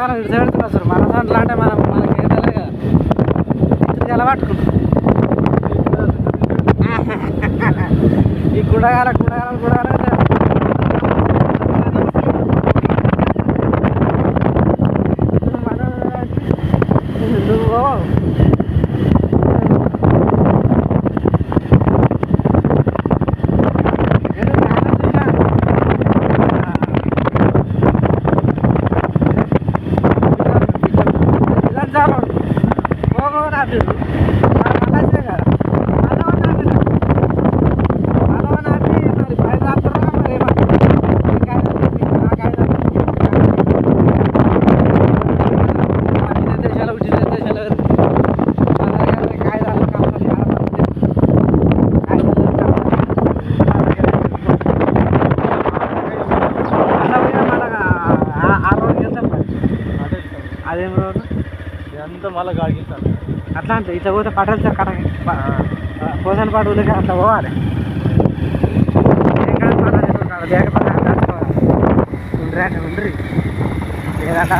పొరగాలం ఇటు పెడుతున్నారు సార్. మన దాంట్లో అంటే మనం మనకి ఏం తెలియదు కదా. ఇతనికి ఎలా ఈ గుడగాల గుడగాల గుడగాల ఇదంతా మళ్ళీ కాగిస్తాను అట్లా అంటే ఇట్లా పోతే పట్టలు సార్ కడ పోసన పాటు ఊళ్ళకి అట్లా పోవాలి. ఉండ్రి ఏదన్నా.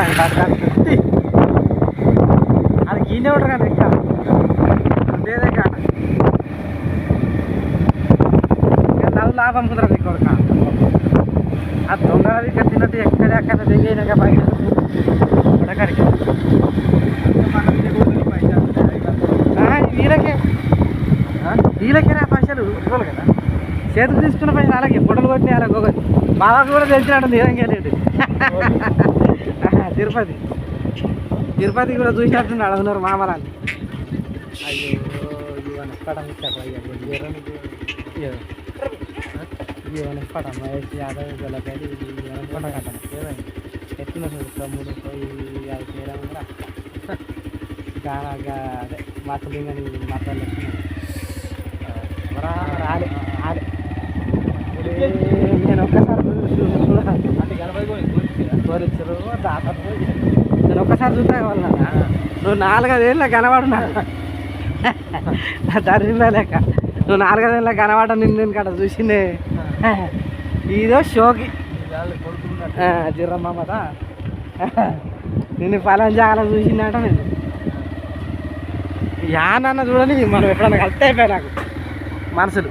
అది గీనే ఉంటారు కదా ఇంకా. కాదు. ఇక నవ్వు లాభం కుదరదు ఇంకొక ఆ ఇక్కడ తిన్నట్టు ఎక్కడ ఎక్కడ దిగైనాక పైన ఉడకడికి వీళ్ళకే వీళ్ళకేనా పైసలు ఉట్టుకోవాలి కదా? చేతికి తీసుకున్న పైసలు అలాగే ఫోటోలు కొట్టిన అలాగే ఒకటి బాబాకు కూడా తెలిసినట్టు నిజంగా లేదు తిరుపతి. తిరుపతి కూడా చూసినట్టున్నాడు అడుగున్నారు మామలాన్ని అయ్యో ఇవన్న పటం ఇచ్చాడు అయ్యో ఇవన్న మహేష్ యాదవ్ గొల్లపల్లి ఇవన్న పటం కట్టం ఏమైంది? ఎత్తున చూడు గా అదే మాతలింగని మాతలు రాలే రాలే. నేను ఒక్కసారి కోరిచ్చరు? దాత నేను ఒక్కసారి చూసా వాళ్ళ నువ్వు నాలుగైదేళ్ళ కనబడు నాకు దరిద్ర లేక. నువ్వు నాలుగైదేళ్ళ కనబడ నిన్ను నేను కడ చూసిందే. ఇదో షోకి. జిరమ్మమ్మట నిన్ను పలాన్ జాగాలో చూసిందట నేను యానన్న చూడని మనం ఎప్పుడన్నా కలిస్తే అయిపోయా నాకు. మనసులు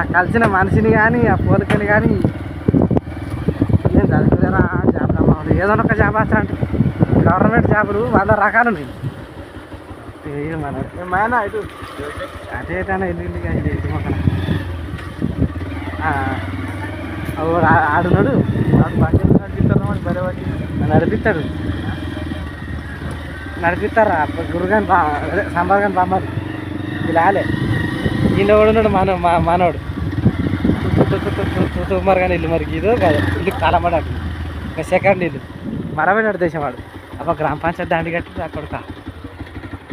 ఆ కలిసిన మనిషిని కానీ ఆ పోలికని కానీ నేను చదువుకునేరా జాబ్ ఏదైనా ఒక జాబ్ వస్తా అంటే గవర్నమెంట్ జాబులు వంద రకాలు ఉన్నాయి. ఇది మన మేనా ఇటు. ఇది మొక్కన ఆడున్నాడు. బరే వచ్చి నడిపిస్తాడు. నడిపిస్తారా? గురుగాని బా అదే సంబర్గాని బామ్మది ఇలాలే ఈయన కూడా ఉన్నాడు? మన మా మనోడు. సుమారు కానీ ఇల్లు మరి ఇదో కాదు. ఇల్లు కాలమడాడు ఇంకా సెకండ్ ఇల్లు. మరమైనాడు దేశం వాడు. అబ్బా గ్రామ పంచాయతీ దాండి కట్టి అక్కడ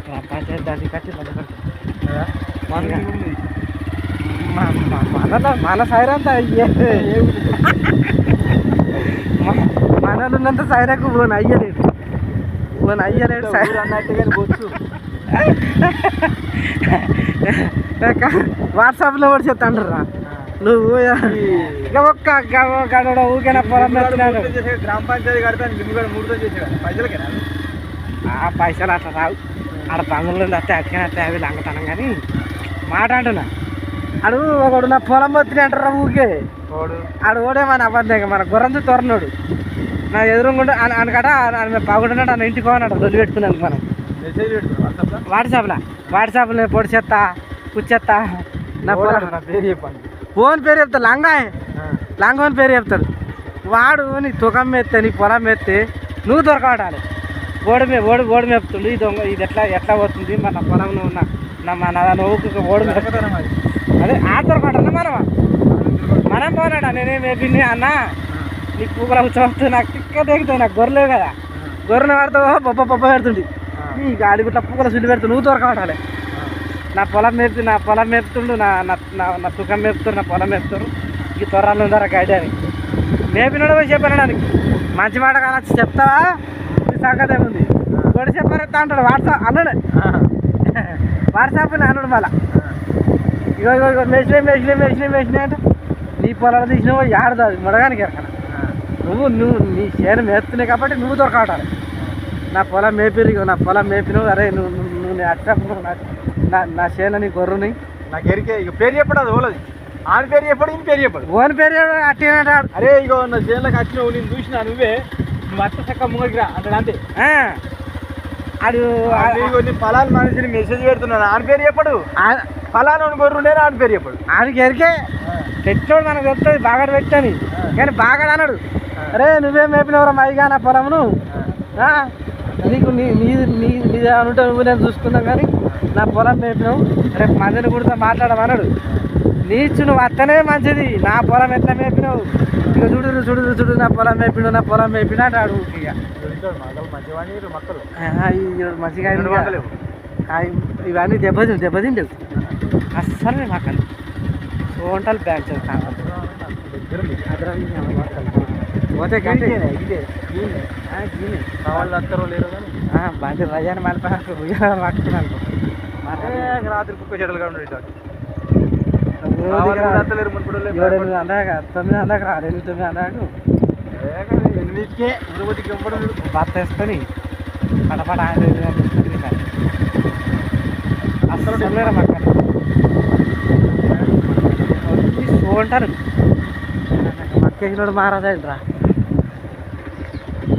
గ్రామ పంచాయతీ దాండి కట్టి మన మన సైర్ అంతా అయ్యే మనలు ఉన్నంత సైరకు పోను పోను అయ్యలేడు వాట్సాప్లో కూడా చెప్తాండ్రా నువ్వు ఇక ఒక్క గడ ఊకేనా పొలం మెత్తినాడు గ్రామ పంచాయతీ కడతాను కూడా మూడుతో ఆ పైసలు అట్లా రావు. ఆడ బంగులు వస్తే అట్లా వస్తే అవి లంగతనం కానీ మాట అంటున్నా అడు ఒకడు నా పొలం అంటారా ఊకే ఆడు ఓడేమని అబద్ధంగా మన గుర్రంతో తోరనాడు నా ఎదురుగుండా అనకట బాగుంటున్నాడు అన్న ఇంటికి పోనాడు దొల్లి పెట్టుకున్నాను మనం. వాట్సాప్లో వాట్సాప్లో వాట్సాప్లో పొడి చెత్త కుచ్చెత్త నా నా ఫోన్ పేరు. చెప్తాడు లంగాయ్. లంగోని పేరు చెప్తాడు. వాడు నీ తుకం మెత్తే నీ పొలం మెత్తే నువ్వు దొరకబడాలి. ఓడి మే ఓడి ఓడి మేపుతుండు ఇది దొంగ ఇది ఎట్లా ఎట్లా పోతుంది? మన పొలం నువ్వు నా నా మన నువ్వు ఓడి మేపు దొరకతారా మరి? అదే ఆ దొరకబడాలి మనమా? మనం పోనాడా? నేనే మేపింది అన్న? నీ పూకల చూస్తూ నాకు తిక్క తెగుతాయి నాకు గొర్రెలేవు కదా. గొర్రెలు పెడతావు బొబ్బ బొబ్బ పెడుతుంది. ఈ గాడి గుట్ల పూకల సుల్లి పెడుతుంది నువ్వు దొరకబడాలి నా పొలం మేపుతు నా పొలం మేపుతుండు నా నా నా- నా తుకం మేపుతారు నా పొలం మేపుతారు ఈ త్వరలో ఉందారా గైడ్ అని. మేపినోడు పోయి చెప్పాను దానికి మంచి మాట కానొచ్చి చెప్తావా? ఈ సంగతి ఏముంది? కూడా చెప్పారెత్తా అంటాడు వాట్సాప్ అన్నాడు. వాట్సాప్ అన్నాడు మళ్ళా. ఇగో ఇగో ఇగో మేసినే మేసినే మేసినే మేసినే అంటే నీ పొలాలు తీసినావు ఆడదు అది మొడగానికి ఎరకన? నువ్వు నువ్వు నీ చేను మేస్తున్నాయి కాబట్టి నువ్వు దొరకటాలి నా పొలం మేపిరు ఇగో నా పొలం మేపిను అరే నువ్వు నువ్వు నీ అట్టప్పుడు నా- నా నా చేను నీ గొర్రుని. నాకు ఎరికే ఇక పేరు చెప్పడు అది ఓలది. ఆని పేరు చెప్పడు ఈయన పేరు చెప్పడు. ఓన్ పేరు అట్టినాడు అరే ఇగో నా చేనులకు వచ్చినావు నేను చూసినా నువ్వే. నువ్వు అత్త చక్క ముంగకి రా అంటాడు అంతే. ఆడు అది ఇగో నీ ఫలాలు మనిషిని మెసేజ్ పెడుతున్నాను ఆని పేరు చెప్పడు. ఆ- ఫలానా గొర్రె ఆని పేరు చెప్పడు. ఆడికి ఎరికే తెచ్చోడు మనకు చెప్తుంది బాగా పెట్టని కానీ బాగా అన్నాడు అరే నువ్వేం మేపినవరా మైగా నా పొలమును నీకు నీ నీది నీది నీది అనుంటే నువ్వు నేను చూసుకున్నాం కానీ నా పొలం మేపినావు. రేపు మందిని కూడా మాట్లాడమన్నాడు నీచు నువ్వు అత్తనే మంచిది. నా పొలం ఎట్లా మేపినావు? ఇక చూడు చూడు చూడు నా పొలం మేపిడు నా పొలం మేపినా అంటాడు ఇక మంచిగా ఇవన్నీ దెబ్బతిండు దెబ్బతిండు అస్సలు మాకు వంటలు బ్యాంక్ చదువుతాను పోతే గంటే అంటారో లేరు రజాని మలిపాకు రాత్రి కుక్క చెడలుగా ఉండేది వాళ్ళే. అందాక తొమ్మిది అందాక రా ఎనిమిది తొమ్మిది అందాకు ఏ, కానీ ఎనిమిదికే ఉరువతికి ఎంపడం లేదు. బత్త వేసుకొని పటపట ఆయన ఎనిమిది తీసుకొని తింటాను. అస్సలు మహారాజా ఏంట్రా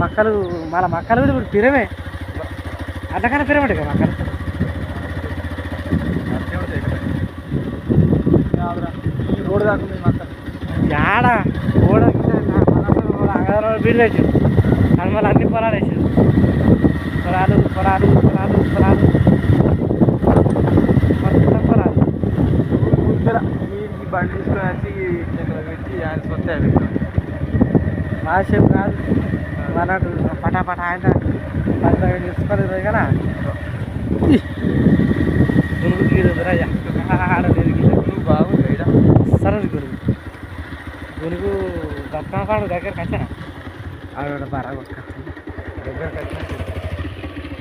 మక్కలు మన మక్కలు కూడా ఇప్పుడు పిరమే. అంతకన్నా పిరమిడ్ కదా మక్కలు. అంతే రోడ్డు దాకా ఉంది మా అత్త. యాడ ఓడ అంగదారు బీడు పెట్టి మళ్ళీ అన్ని పొలాలు వేసాడు పొలాలు పొలాలు పొలాలు పొలాలు మొత్తం పొలాలు ముందర ఈ ఈ బండి తీసుకొని వచ్చి ఇక్కడ పెట్టి ఆయన సొంత భాష్యం కాదు. మనకు పటాపట ఆయన పంతొమ్మిది తీసుకోలేదు కదా. నువ్వు బాగుంది ఈడ. సరే గురుగు గురుగు బతుకమ్మ పండుగ దగ్గరకు వచ్చాను. ఆవిడ బాగా.